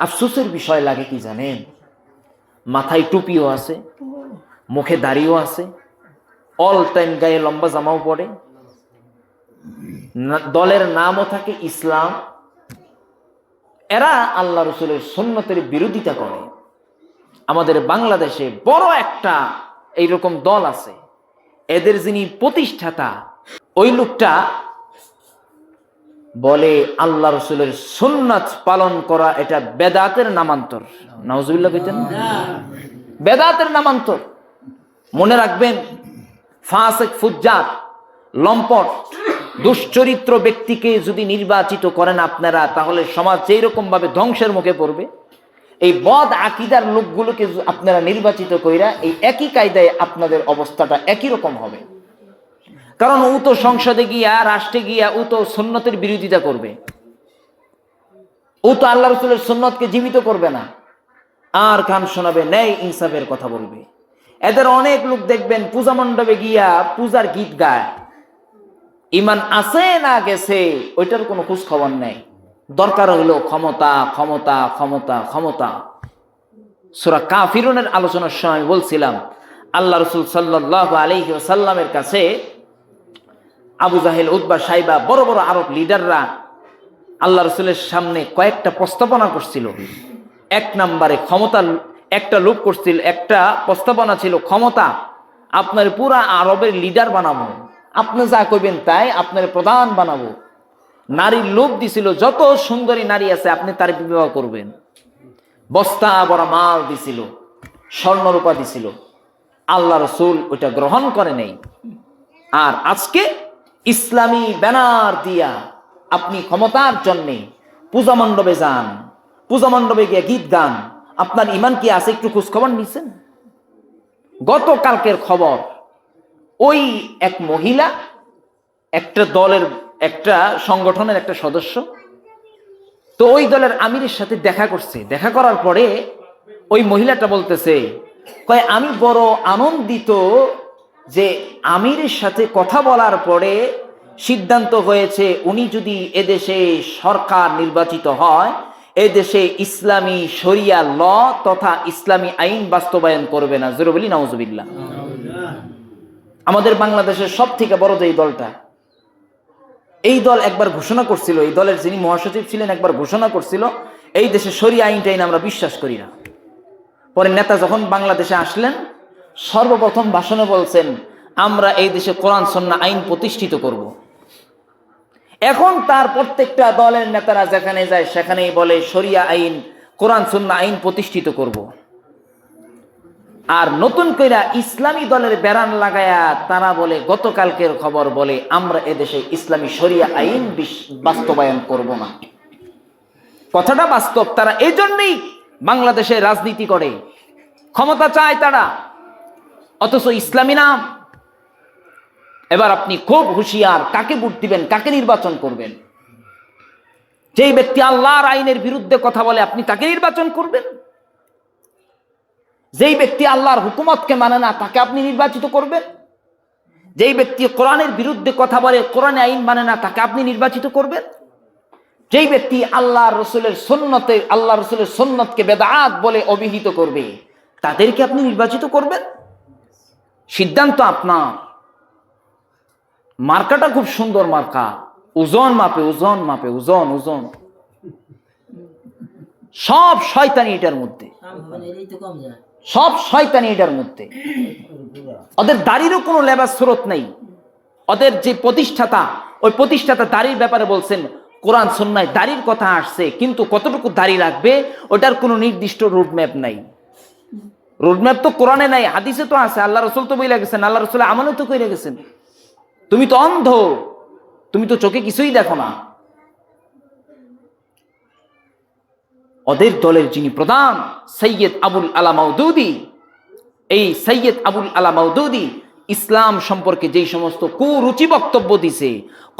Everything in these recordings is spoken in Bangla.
আফসোসের বিষয় লাগে কি জানেন? মাথায় টুপিও আছে, মুখে দাড়িও আছে অল টাইম গায়ে লম্বা জামাও পড়ে দলের নামও থাকে ইসলাম। এরা আল্লাহ রসুলের সুন্নতের বিরোধিতা করে। আমাদের বাংলাদেশে বড় একটা এইরকম দল আছে। এদের যিনি প্রতিষ্ঠাতা, ওই লোকটা বলে আল্লাহ রসুলের সুন্নাত পালন করা এটা বেদাতের নামান্তর। নওয়াজুবিল্লাহ কইতেন বেদাতের নামান্তর। মনে রাখবেন, ফাসেক ফুজ্জার, লম্পট, দুশ্চরিত্র ব্যক্তিকে যদি নির্বাচিত করেন আপনারা, তাহলে সমাজ যেই ভাবে ধ্বংসের মুখে পড়বে, এই বদ আকিদার লোকগুলোকে আপনারা নির্বাচিত কইরা এই একই কায়দায় আপনাদের অবস্থাটা একই রকম হবে। কারণ ও তো সংসদে গিয়া, রাষ্ট্রে গিয়া, ও তো সুন্নতের বিরোধিতা করবে। ও তো আল্লাহ রসুলের সুন্নতকে জীবিত করবে না। আর কান শোনাবে, ন্যায় ইনসাফের কথা বলবে। এদের অনেক লোক দেখবেন পূজা মণ্ডপে গিয়া পূজার গীত গায়। ইমান আছে না গেছে, ওইটার কোনো খোঁজ খবর নেই। দরকার হলো ক্ষমতা ক্ষমতা ক্ষমতা ক্ষমতা। সুরা কাফিরুনের আলোচনার সময় বলছিলাম, আল্লাহ রসুল সাল্লাহ আলহি সাল্লামের কাছে আবু জাহেল উদ্বা সাইবা, বড় বড় আরব লিডাররা আল্লাহ রসুলের সামনে কয়েকটা প্রস্তাবনা করছিল। এক নম্বরে ক্ষমতা, একটা লোক করছিল, একটা প্রস্তাবনা ছিল, ক্ষমতা, আপনার পুরা আরবের লিডার বানাবো। আপনি যা কইবেন তাই আপনার প্রধান বানাবো। নারীর লোভ দিছিল, যত সুন্দরী নারী আছে, আপনি তার বিবাহ করবেন। বস্তা বড় মাল দিছিল, স্বর্ণরূপা দিছিল। আল্লাহ রসুল ওইটা গ্রহণ করে নেই। আর আজকে ইসলামী ব্যানার দিয়া আপনি ক্ষমতার জন্যে পূজা মণ্ডপে যান, পূজা মণ্ডপে গিয়ে গীত গান। আপনার ইমান কি আছে একটু খোঁজখবর নিছেন? গতকালকের খবর, ওই এক মহিলা, একটা দলের, একটা সংগঠনের একটা সদস্য, তো ওই দলের আমিরের সাথে দেখা করছে। দেখা করার পরে ওই মহিলাটা বলতেছে, কয়, আমি বড় আনন্দিত যে আমিরের সাথে কথা বলার পরে সিদ্ধান্ত হয়েছে, উনি যদি এদেশে সরকার নির্বাচিত হয়, এদেশে ইসলামী শরিয়া ল তথা ইসলামী আইন বাস্তবায়ন করবে না। জোর বলি নওয়াজবিল্লা আমাদের বাংলাদেশের সব থেকে বড় যে এই দলটা, এই দল একবার ঘোষণা করছিল, এই দলের যিনি মহাসচিব ছিলেন একবার ঘোষণা করছিল, এই দেশে সরি আইন টাইন আমরা বিশ্বাস করি না। পরে নেতা যখন বাংলাদেশে আসলেন সর্বপ্রথম ভাষণে বলছেন, আমরা এই দেশে কোরআন সন্না আইন প্রতিষ্ঠিত করব। এখন তার প্রত্যেকটা দলের নেতারা যেখানে যায়, সেখানেই বলে, শরিয়া আইন, কোরআন সন্না আইন প্রতিষ্ঠিত করব। আর নতুন কইরা ইসলামী দলের বেড়ান লাগায়া তারা বলে, গতকালকের খবর বলে, আমরা এদেশে ইসলামী শরিয়া আইন বাস্তবায়ন করব না কথাটা বাস্তব, তারা এই জন্যই বাংলাদেশে রাজনীতি করে ক্ষমতা চায় তারা অথচ ইসলামী নাম। এবার আপনি খুব হুঁশিয়ার কাকে ভোট দিবেন, কাকে নির্বাচন করবেন? যেই ব্যক্তি আল্লাহর আইনের বিরুদ্ধে কথা বলে, আপনি তাকে নির্বাচন করবেন? যেই ব্যক্তি আল্লাহর হুকুমতকে মানে না, তাকে আপনি নির্বাচিত করবেন? যেই ব্যক্তি কোরআনের বিরুদ্ধে কথা বলে, কোরআনে আইন মানে না, তাকে আপনি নির্বাচিত করবেন? যেই ব্যক্তি আল্লাহ রসুলের সন্ন্যতে আল্লাহ রসুলের সন্ন্যতকে বেদাত বলে অভিহিত করবে, তাদেরকে আপনি নির্বাচিত করবেন? সিদ্ধান্ত আপনার। মার্কাটা খুব সুন্দর মার্কা। ওজন মাপে ওজন মাপে, ওজন ওজন। সব শয়তানি এটার মধ্যে। সব শয়তানি এটার মধ্যে। ওদের দাড়িরও কোনো লেবার স্রোত নেই। ওদের যে প্রতিষ্ঠাতা, ওই প্রতিষ্ঠাতা দাড়ির ব্যাপারে বলছেন, কোরআন সন্ন্যায় দাড়ির কথা আসছে, কিন্তু কতটুকু দাড়ি রাখবে ওটার কোনো নির্দিষ্ট রোডম্যাপ নাই। রোডম্যাপ তো কোরআনে নাই, হাদিসে তো আছে, আল্লাহ রসুল তো বইলে গেছেন, আল্লাহ রসুল আমলে তো কইরে গেছেন। তুমি তো অন্ধ, তুমি তো চোখে কিছুই দেখো না। ওদের দলের যিনি প্রধান, সৈয়দ আবুল আলা মাউদৌদি, এই সৈয়দ আবুল আলা মৌদুদি ইসলাম সম্পর্কে যেই সমস্ত কুরুচি বক্তব্য দিছে,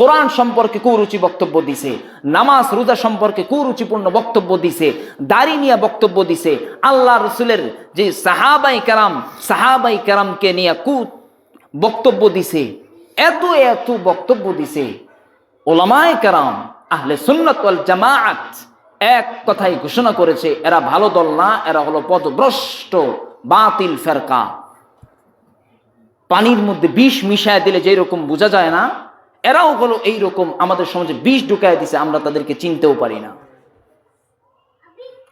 কোরআন সম্পর্কে কুরুচি বক্তব্য দিছে, নামাজ, রোজা সম্পর্কে কুরুচিপূর্ণ বক্তব্য দিছে, দাড়ি নিয়ে বক্তব্য দিছে, আল্লাহ রসুলের যে সাহাবাই কারাম, সাহাবাই কারামকে নিয়ে কু বক্তব্য দিছে, এত এত বক্তব্য দিছে, ওলামায় কারাম, আহলে সুন্নত জামাআত এক কথাই ঘোষণা করেছে, এরা ভালো দল না, এরা হলো পদভ্রষ্ট, বাতিল ফেরকা। পানির মধ্যে বিষ মিশায় দিলে যেই রকম বোঝা যায় না, এরাও হলো এই রকম আমাদের সমাজে বিষ ঢুকায় দিছে, আমরা তাদেরকে চিনতেও পারি না।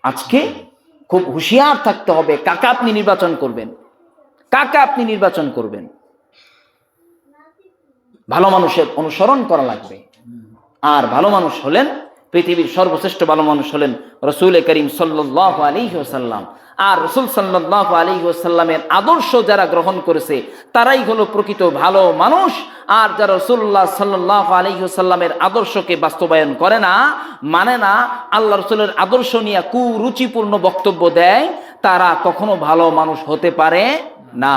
আজকে খুব হুঁশিয়ার থাকতে হবে, কাকা আপনি নির্বাচন করবেন? কাকা আপনি নির্বাচন করবেন? ভালো মানুষের অনুসরণ করা লাগবে। আর ভালো মানুষ হলেন পৃথিবীর সর্বশ্রেষ্ঠ ভালো মানুষ হলেন রসুল করিম সাল্লাহ আলী ওসাল্লাম আর রসুল সাল্লাহ আলী ওসাল্লামের আদর্শ যারা গ্রহণ করেছে, তারাই হলো প্রকৃত ভালো মানুষ। আর যারা রসুল্লাহ সাল্লাহ আলী ওসাল্লামের আদর্শকে বাস্তবায়ন করে না মানে না, আল্লাহ রসুলের আদর্শ নিয়ে কুরুচিপূর্ণ বক্তব্য দেয়, তারা কখনো ভালো মানুষ হতে পারে না।